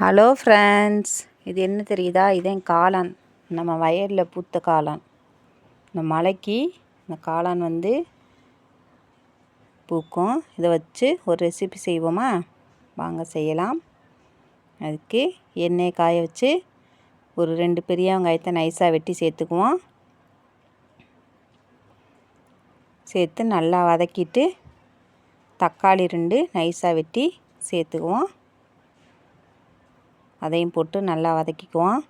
Hello friends இது என்ன தெரியுதா? இதே காளான். நம்ம வயலில் பூத்த காளான். இந்த மலைக்கு இந்த காளான் வந்து பூக்கும். இதை வச்சு ஒரு ரெசிபி செய்வோமா? வாங்க செய்யலாம். அதுக்கு எண்ணெய் காய வச்சு ஒரு ரெண்டு பெரிய வெங்காயத்தை நைஸாக வெட்டி சேர்த்துக்குவோம். சேர்த்து நல்லா வதக்கிட்டு தக்காளி ரெண்டு நைஸாக வெட்டி சேர்த்துக்குவோம். அதையும் போட்டு நல்லா வதக்கிக்குவோம்.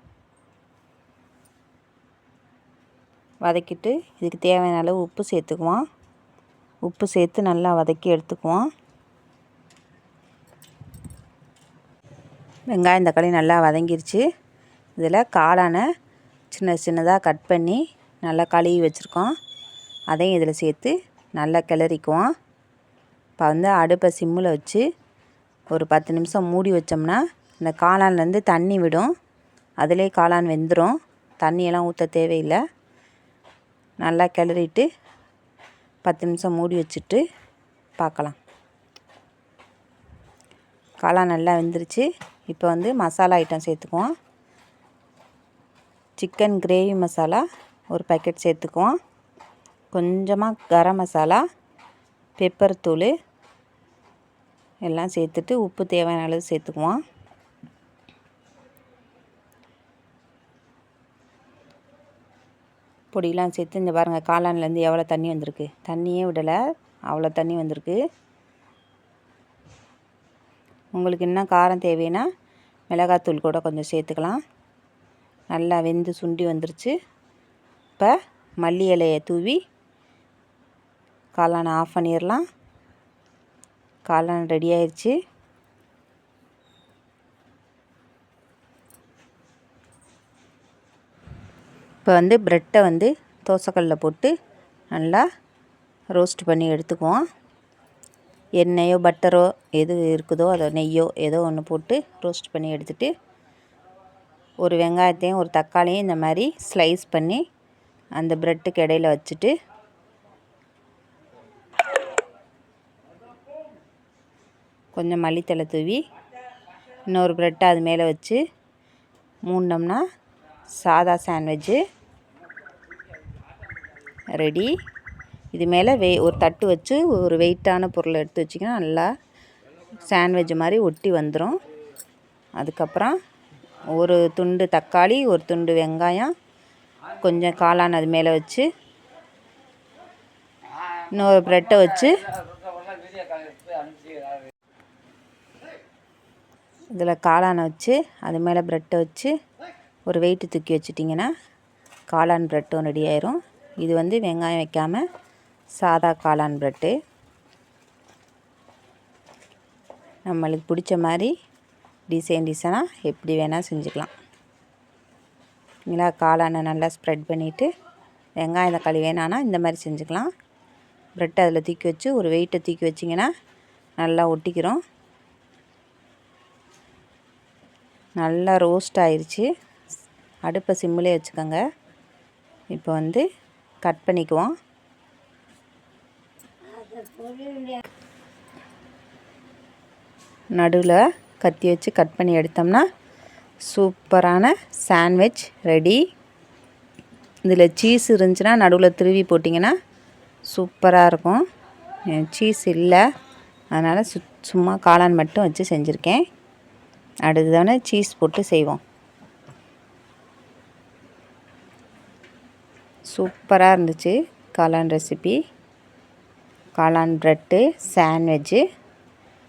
வதக்கிட்டு இதுக்கு தேவையான அளவு உப்பு சேர்த்துக்குவோம். உப்பு சேர்த்து நல்லா வதக்கி எடுத்துக்குவோம். வெங்காயம் தக்காளி நல்லா வதங்கிருச்சு. இதில் காளானை சின்ன சின்னதாக கட் பண்ணி நல்லா கழுவி வச்சுருக்கோம். அதையும் இதில் சேர்த்து நல்லா கிளறிக்குவோம். இப்போ வந்து அடுப்பை சிம்மில் வச்சு ஒரு பத்து நிமிஷம் மூடி வச்சோம்னா இந்த காளான்லேருந்து தண்ணி விடும். அதிலே காளான் வெந்துடும் தண்ணியெல்லாம் ஊற்ற தேவையில்லை. நல்லா கிளறிட்டு பத்து நிமிஷம் மூடி வச்சுட்டு பார்க்கலாம். காளான் நல்லா வெந்துருச்சு. இப்போ வந்து மசாலா ஐட்டம் சேர்த்துக்குவோம். சிக்கன் கிரேவி மசாலா ஒரு பேக்கெட் சேர்த்துக்குவோம். கொஞ்சமாக கரம் மசாலா பெப்பர் தூள் எல்லாம் சேர்த்துட்டு உப்பு தேவையான அளவு சேர்த்துக்குவோம். பொடியெலாம் சேர்த்து இந்த பாருங்கள் காளான்லேருந்து எவ்வளோ தண்ணி வந்திருக்கு? தண்ணியே விடலை அவ்வளோ தண்ணி வந்திருக்கு. உங்களுக்கு என்ன காரம் தேவைன்னா மிளகாத்தூள் கூட கொஞ்சம் சேர்த்துக்கலாம். நல்லா வெந்து சுண்டி வந்துருச்சு. இப்போ மல்லி இலையை தூவி காளானை ஆஃப் பண்ணிடலாம். காளான் ரெடி ஆயிடுச்சு இப்போ வந்து ப்ரெட்டை வந்து தோசைக்கல்லில் போட்டு நல்லா ரோஸ்ட் பண்ணி எடுத்துக்குவோம். எண்ணெயோ பட்டரோ எது இருக்குதோ அதை நெய்யோ ஏதோ ஒன்று போட்டு ரோஸ்ட் பண்ணி எடுத்துகிட்டு ஒரு வெங்காயத்தையும் ஒரு தக்காளியும் இந்த மாதிரி ஸ்லைஸ் பண்ணி அந்த ப்ரெட்டுக்கு இடையில வச்சுட்டு கொஞ்சம் மல்லித்தலை தூவி இன்னொரு ப்ரெட்டை அது மேலே வச்சு மூடினோம்னா சாதா சாண்ட்விட்ஜு ரெடி இது மேலே வெ ஒரு தட்டு வச்சு ஒரு வெயிட்டான பொருளை எடுத்து வச்சிங்கன்னா நல்லா சாண்ட்விட்ச் மாதிரி ஒட்டி வந்துடும் அதுக்கப்புறம் ஒரு துண்டு தக்காளி ஒரு துண்டு வெங்காயம் கொஞ்சம் காளான் அது மேலே வச்சு இன்னொரு ப்ரெட்டை வச்சு இதில் காளானை வச்சு அது மேலே ப்ரெட்டை வச்சு ஒரு வெயிட்டு தூக்கி வச்சிட்டிங்கன்னா காளான் ப்ரெட்டும் ரெடி ஆயிரும். இது வந்து வெங்காயம் வைக்காமல் சாதா காளான் ப்ரெட்டு நம்மளுக்கு பிடிச்ச மாதிரி டிசைன் டிசைனாக எப்படி வேணால் செஞ்சுக்கலாம். இல்லைங்களா காளானை நல்லா ஸ்ப்ரெட் பண்ணிவிட்டு வெங்காயம் தக்காளி வேணான்னா இந்த மாதிரி செஞ்சுக்கலாம். ப்ரெட்டை அதில் தூக்கி வச்சு ஒரு வெயிட்டை தூக்கி வச்சிங்கன்னா நல்லா ஒட்டிக்கிறோம். நல்லா ரோஸ்ட் ஆயிடுச்சு அடுப்பை சிம்மிலே வச்சுக்கோங்க. இப்போ வந்து கட் பண்ணிக்குவோம். நடுவில் கத்தி வச்சு கட் பண்ணி எடுத்தோம்னா சூப்பரான சாண்ட்விச் ரெடி. இதில் சீஸ் இருந்துச்சுன்னா நடுவில் திருவி போட்டிங்கன்னா சூப்பராக இருக்கும். சீஸ் இல்லை. அதனால் சு சும்மா காளான் மட்டும் வச்சு செஞ்சுருக்கேன். அடுத்ததானே சீஸ் போட்டு செய்வோம். சூப்பராக இருந்துச்சு. காளான் ரெசிபி காளான் ப்ரெட்டு சாண்ட்விட்ஜு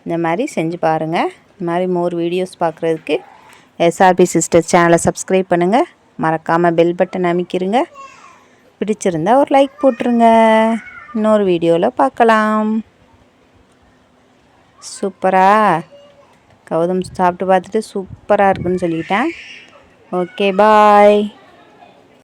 இந்த மாதிரி செஞ்சு பாருங்கள் இந்த மாதிரி மோர் வீடியோஸ் பார்க்குறதுக்கு எஸ்ஆர்பி சிஸ்டர்ஸ் சேனலை சப்ஸ்கிரைப் பண்ணுங்கள் மறக்காமல் பெல் பட்டன் அமைக்கிருங்க. பிடிச்சிருந்தா ஒரு லைக் போட்டுருங்க. இன்னொரு வீடியோவில் பார்க்கலாம். சூப்பராக கௌதம் சாப்பிட்டு பார்த்துட்டு சூப்பராக இருக்குன்னு சொல்லிட்டேன். Okay bye